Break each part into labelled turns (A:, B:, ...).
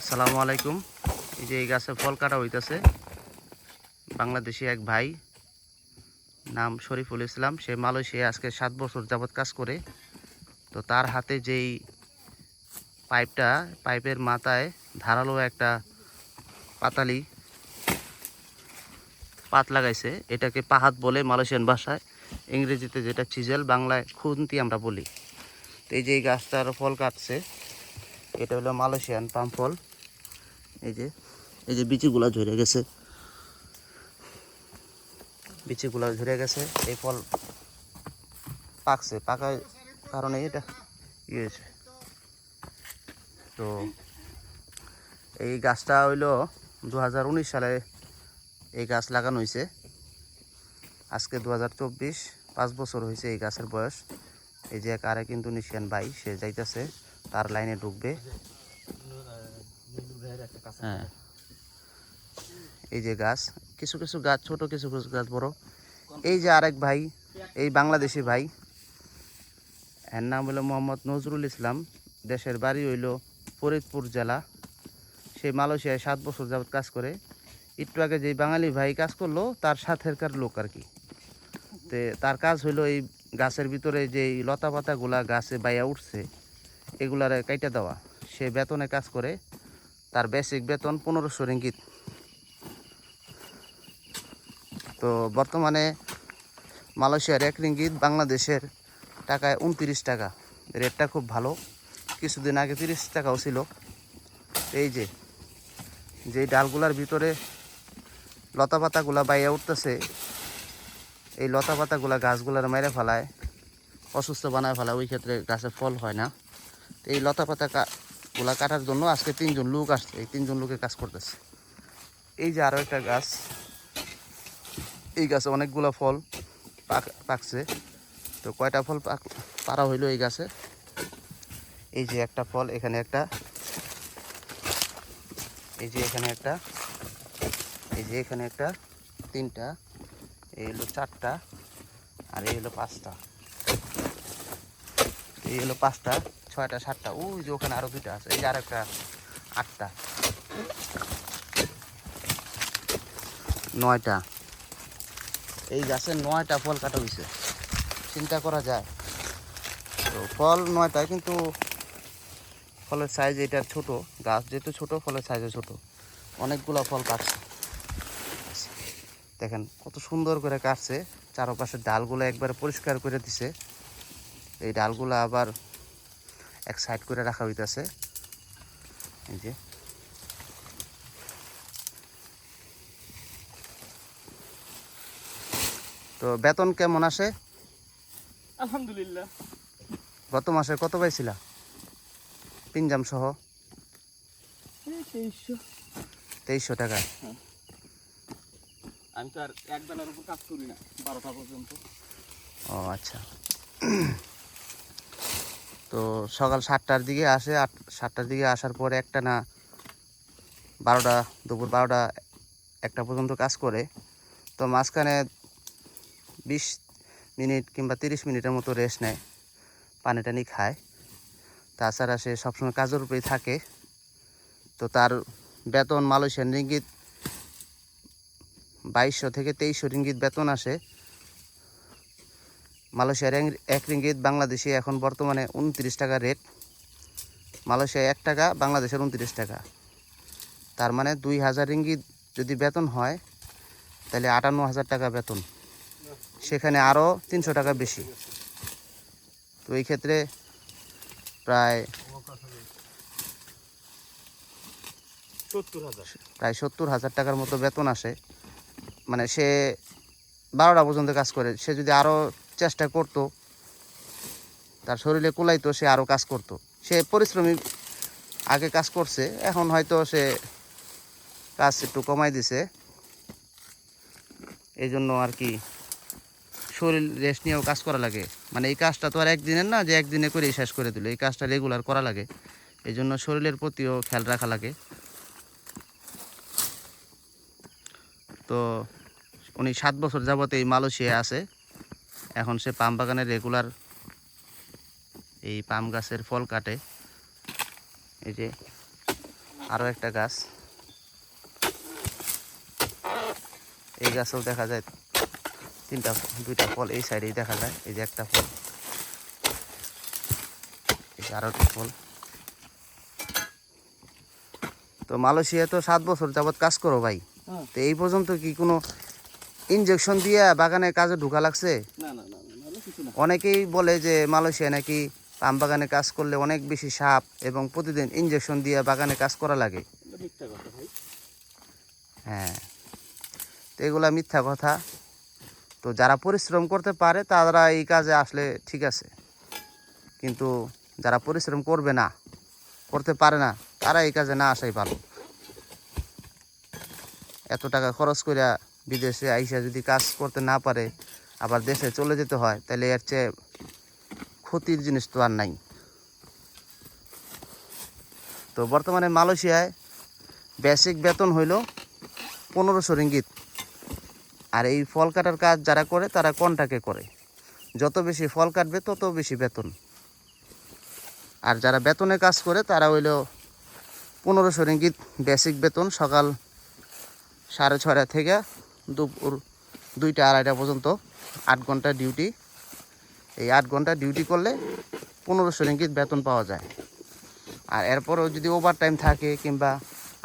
A: আসসালামু আলাইকুম। এই যে এই গাছে ফল কাটা হইতেছে। বাংলাদেশি এক ভাই, নাম শরীফুল ইসলাম। সে মালয়েশিয়ায় আজকে সাত বছর যাবৎ কাজ করে। তো তার হাতে যেই পাইপটা, পাইপের মাথায় ধারালো একটা পাতালি পাত লাগাইছে। এটাকে পাহাত বলে মালয়েশিয়ান ভাষায়। ইংরেজিতে যেটা চিজেল, বাংলায় খুন্তি আমরা বলি। এই যে এই গাছটার ফল কাটছে, এটা হলো মালয়েশিয়ান পাম ফল। এই যে এই যে বিচিগুলা ঝরে গেছে। বিচিগুলা ঝরে গেছে, এই ফল পাকছে, পাকার কারণে এটা ইয়ে হয়েছে। তো এই গাছটা হইল দু সালে এই গাছ লাগানো হয়েছে আজকে দু হাজার পাঁচ বছর হয়েছে এই গাছের বয়স। এই যে এক আরেক ইন্দোনেশিয়ান ভাই, সে যাইতেছে, তার লাইনে ঢুকবে। হ্যাঁ। এই যে গাছ, কিছু কিছু গাছ, ছোট কিছু কিছু গাছ, বড়। এই যে আরেক ভাই, এই বাংলাদেশি ভাই। এর নাম হলো মোহাম্মদ নজরুল ইসলাম। দেশের বাড়ি হইল ফরিদপুর জেলা। সে মালয়েশিয়ায় সাত বছর যাবত কাজ করে। একটু আগে যে বাঙালি ভাই কাজ করল, তার সাথেরকার লোক আর কি। তে তার কাজ হইল এই গাছের ভিতরে যে লতা পাতাগুলা গাছে বাইয়া উঠছে, এগুলারে কাইটা দেওয়া। সে বেতনে কাজ করে, তার বেসিক বেতন পনেরোশো রিঙ্গিত। তো বর্তমানে মালয়েশিয়ার এক রিঙ্গিত, বাংলাদেশের টাকায় উনত্রিশ টাকা। রেটটা খুব ভালো। কিছুদিন আগে তিরিশ টাকাও ছিল। এই যে যে ডালগুলার ভিতরে লতা পাতাগুলা বাইয়া উঠতেছে এই লতা পাতাগুলা গাছগুলার মেরে ফেলায়, অসুস্থ বানায় ফেলায়, ওই ক্ষেত্রে গাছে ফল হয় না। তো এই লতা পাতা কাটার জন্য আজকে তিনজন লোক আসছে, এই তিনজন লোকের কাজ করতেছে। এই যে আরও একটা গাছ, এই গাছে অনেকগুলো ফল পাক পাকছে। তো কয়টা ফল পাক পারা হইল এই গাছে? এই যে একটা ফল, এখানে একটা। এই যে এখানে একটা। এই যে এখানে একটা। তিনটা। এই হলো চারটা আর এই হলো পাঁচটা। এই হলো পাঁচটা, ছয়টা, সাতটা, ওই যে ওখানে আরও দুইটা আছে, এই যে আরেকটা, আটটা। নয়টা। এই গাছে নয়টা ফল কাটা হয়েছে চিন্তা করা যায়। তো ফল নয়টা, কিন্তু ফলের সাইজ এটা ছোট, গাছ যেহেতু ছোট, ফলের সাইজও ছোট। অনেকগুলো ফল কাটছে। দেখেন কত সুন্দর করে কাটছে। চারপাশের ডালগুলো একবারে পরিষ্কার করে দিছে। এই ডালগুলো আবার এক সাইড করে রাখা হইতাছে। এই যে। তো বেতন কেমন আসে?
B: আলহামদুলিল্লাহ।
A: গত মাসে কত পাইছিলা? পিনজাম সহ?
B: তেইশশো।
A: তেইশশো টাকা।
B: আমি তো আর এক বেলার উপর কাজ করি না, বারোটা পর্যন্ত।
A: ও আচ্ছা। তো সকাল সাতটার দিকে আসে, আট, সাতটার দিকে আসার পরে একটা না বারোটা, দুপুর বারোটা, একটা পর্যন্ত কাজ করে। তো মাঝখানে বিশ মিনিট কিংবা তিরিশ মিনিটের মতো রেস্ট নেয়, পানি টানি খায়। তাছাড়া সে সবসময় কাজের উপরেই থাকে। তো তার বেতন মালয়েশিয়ান রিঙ্গিত বাইশশো থেকে তেইশশো রিঙ্গিত বেতন আসে। মালয়েশিয়ার এক- রিঙ্গিত বাংলাদেশে এখন বর্তমানে উনত্রিশ টাকা রেট। মালয়েশিয়ায় এক টাকা বাংলাদেশের উনত্রিশ টাকা। তার মানে দুই হাজার রিঙ্গিত যদি বেতন হয় তাহলে আটান্ন হাজার টাকা বেতন। সেখানে আরও তিনশো টাকা বেশি। তো এই ক্ষেত্রে প্রায় প্রায় সত্তর হাজার টাকার মতো বেতন আসে। মানে সে বারোটা পর্যন্ত কাজ করে। সে যদি আরও চেষ্টা করতো, তার শরীরে কুলাইতো, সে আরও কাজ করতো। সে পরিশ্রমী আগে কাজ করছে, এখন হয়তো সে কাজ একটু কমাই দিছে। এই জন্য আর কি শরীর রেস্ট নিয়েও কাজ করা লাগে। মানে এই কাজটা তো আর একদিনের না, যে একদিনে করেই শেষ করে দিল। এই কাজটা রেগুলার করা লাগে। এই জন্য শরীরের প্রতিও খেয়াল রাখা লাগে। তো উনি সাত বছর যাবত এই মালয়েশিয়ায় আছে। এখন সে পাম বাগানের রেগুলার এই পাম গাছের ফল কাটে। এই যে আরও একটা গাছ। এই গাছেও দেখা যায় তিনটা, দুইটা ফল এই সাইডেই দেখা যায়। এই যে একটা ফল। এই আরও একটা ফল। তো মালয়েশিয়া তো সাত বছর যাবত কাজ করো ভাই। তো এই পর্যন্ত কি কোনো ইনজেকশন দিয়ে বাগানে কাজে ঢুকা লাগছে? অনেকেই বলে যে মালয়েশিয়া নাকি পাম বাগানে কাজ করলে অনেক বেশি সাপ এবং প্রতিদিন ইনজেকশন দিয়ে বাগানে কাজ করা লাগে। হ্যাঁ। তো এগুলা মিথ্যা কথা। তো যারা পরিশ্রম করতে পারে তারা এই কাজে আসলে ঠিক আছে। কিন্তু যারা পরিশ্রম করবে না করতে পারে না তারা এই কাজে না আসাই ভালো। এত টাকা খরচ করে বিদেশে আইসা যদি কাজ করতে না পারে, আবার দেশে চলে যেতে হয় তাহলে এর চেয়ে ক্ষতির জিনিস তো আর নাই। তো বর্তমানে মালয়েশিয়ায় বেসিক বেতন হইল পনেরোশো রিঙ্গিত। আর এই ফল কাটার কাজ যারা করে, তারা কন্টাকে করে। যত বেশি ফল কাটবে, তত বেশি বেতন। আর যারা বেতনে কাজ করে, তারা হইল পনেরোশো রিঙ্গিত বেসিক বেতন সকাল সাড়ে ছয়টা থেকে দুপুর দুইটা আড়াইটা পর্যন্ত আট ঘণ্টা ডিউটি। এই আট ঘণ্টা ডিউটি করলে পনেরোশো রিঙ্গিত বেতন পাওয়া যায়। আর এরপরেও যদি ওভার টাইম থাকে কিংবা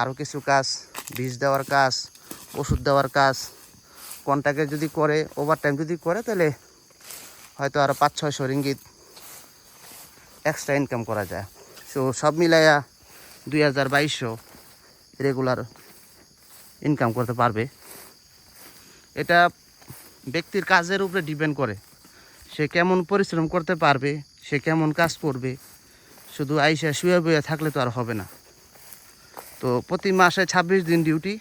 A: আরও কিছু কাজ, বীজ দেওয়ার কাজ, ওষুধ দেওয়ার কাজ কন্ট্রাক্টে যদি করে ওভার টাইম যদি করে, তাহলে হয়তো আরও পাঁচ ছয়শো রিঙ্গিত এক্সট্রা ইনকাম করা যায়। সো সব মিলাইয়া দুই হাজার বাইশশো রেগুলার ইনকাম করতে পারবে। এটা ব্যক্তির কাজের উপরে ডিপেন্ড করে। সে কেমন পরিশ্রম করতে পারবে, সে কেমন কাজ করবে, শুধু আইসা শুয়ে বয়ে থাকলে তো আর হবে না। তো প্রতি মাসে ছাব্বিশ দিন ডিউটি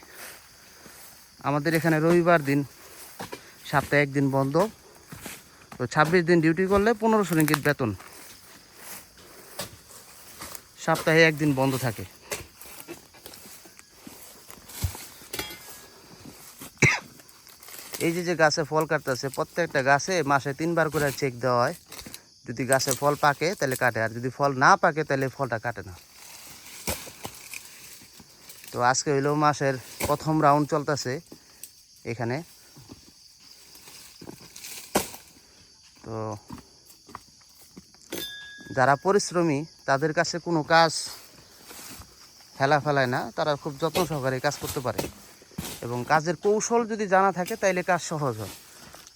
A: আমাদের এখানে রবিবার দিন, সপ্তাহে একদিন বন্ধ। তো ছাব্বিশ দিন ডিউটি করলে পনেরোশো রিঙ্গিত বেতন। সপ্তাহে একদিন বন্ধ থাকে। এই যে যে গাছে ফল কাটতেছে, প্রত্যেকটা গাছে মাসে তিনবার করে চেক দেওয়া হয়। যদি গাছে ফল পাকে, তাহলে কাটে, আর যদি ফল না পাকে, তাহলে ফলটা কাটে না। তো আজকে হইল মাসের প্রথম রাউন্ড চলতেছে এখানে। তো যারা পরিশ্রমী, তাদের কাছে কোনো কাজ ফেলা ফেলায় না, তারা খুব যত্ন সহকারে কাজ করতে পারে। এবং কাজের কৌশল যদি জানা থাকে, তাইলে কাজ সহজ হয়।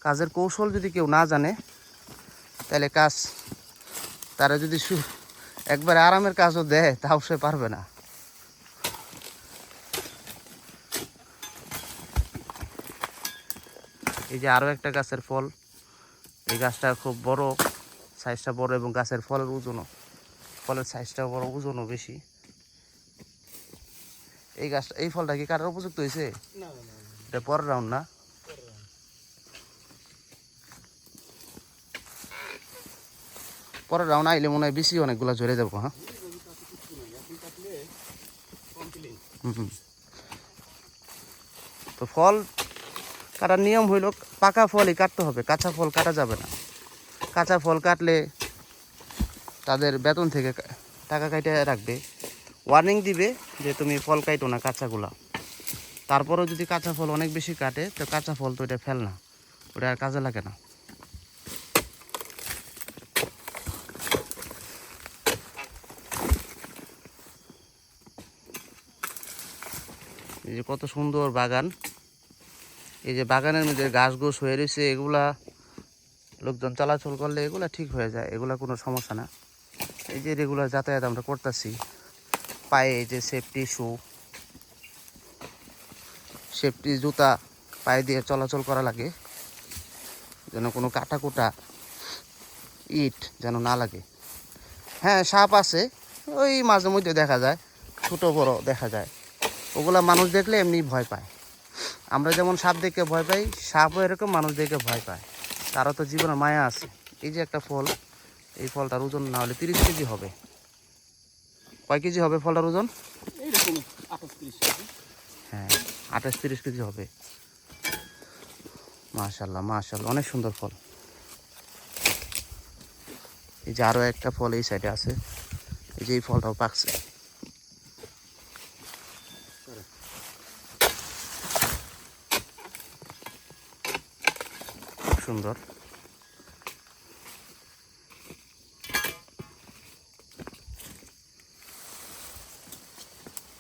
A: কাজের কৌশল যদি কেউ না জানে তাহলে কাজ তারা যদি একবারে আরামের কাজও দেয়, তাও সে পারবে না। এই যে আরও একটা গাছের ফল। এই গাছটা খুব বড় সাইজটা বড় এবং গাছের ফলের ওজনও ফলের সাইজটা বড়, ওজনও বেশি। এই গাছটা এই ফলটা কি কাটার উপযুক্ত হয়েছে? এটা পরের রাউন্ড না? পরের রাউন্ড আইলে মনে হয় বেশি অনেকগুলো ঝরে যাব হ্যাঁ। তো ফল কাটার নিয়ম হইল পাকা ফলই কাটতে হবে কাঁচা ফল কাটা যাবে না। কাঁচা ফল কাটলে তাদের বেতন থেকে টাকা কাটে রাখবে। ওয়ার্নিং দিবে যে তুমি ফল কাইটো না, কাঁচাগুলা। তারপরেও যদি কাঁচা ফল অনেক বেশি কাটে, তো কাঁচা ফল তো এটা ফেল না, ওটা আর কাজে লাগে না। এই যে কত সুন্দর বাগান। এই যে বাগানের মধ্যে ঘাস ঘোষ হয়ে রয়েছে, এগুলা লোকজন চলাচল করলে এগুলা ঠিক হয়ে যায়, এগুলা কোনো সমস্যা না। এই যে রেগুলার যাতায়াত আমরা করতেছি পায়ে এই যে সেফটি শু সেফটি জুতা পায়ে দিয়ে চলাচল করা লাগে, যেন কোনো কাটা কুটা ইট যেন না লাগে। হ্যাঁ সাপ আছে, ওই মাঝে মধ্যে দেখা যায়, ছোট বড় দেখা যায়। ওগুলা মানুষ দেখলে এমনি ভয় পায়। আমরা যেমন সাপ দেখে ভয় পাই, সাপও এরকম মানুষ দেখে ভয় পায়। তারও তো জীবনে মায়া আছে। এই যে একটা ফল, এই ফলটার ওজন না হলে তিরিশ কেজি হবে। কয় কেজি হবে ফলটার ওজন? হ্যাঁ আঠাশ তিরিশ কেজি হবে। মাশাল্লাহ মাশাল্লাহ অনেক সুন্দর ফল। এই যে আরও একটা ফল এই সাইডে আছে। এই যে এই ফলটাও পাকছে। সুন্দর।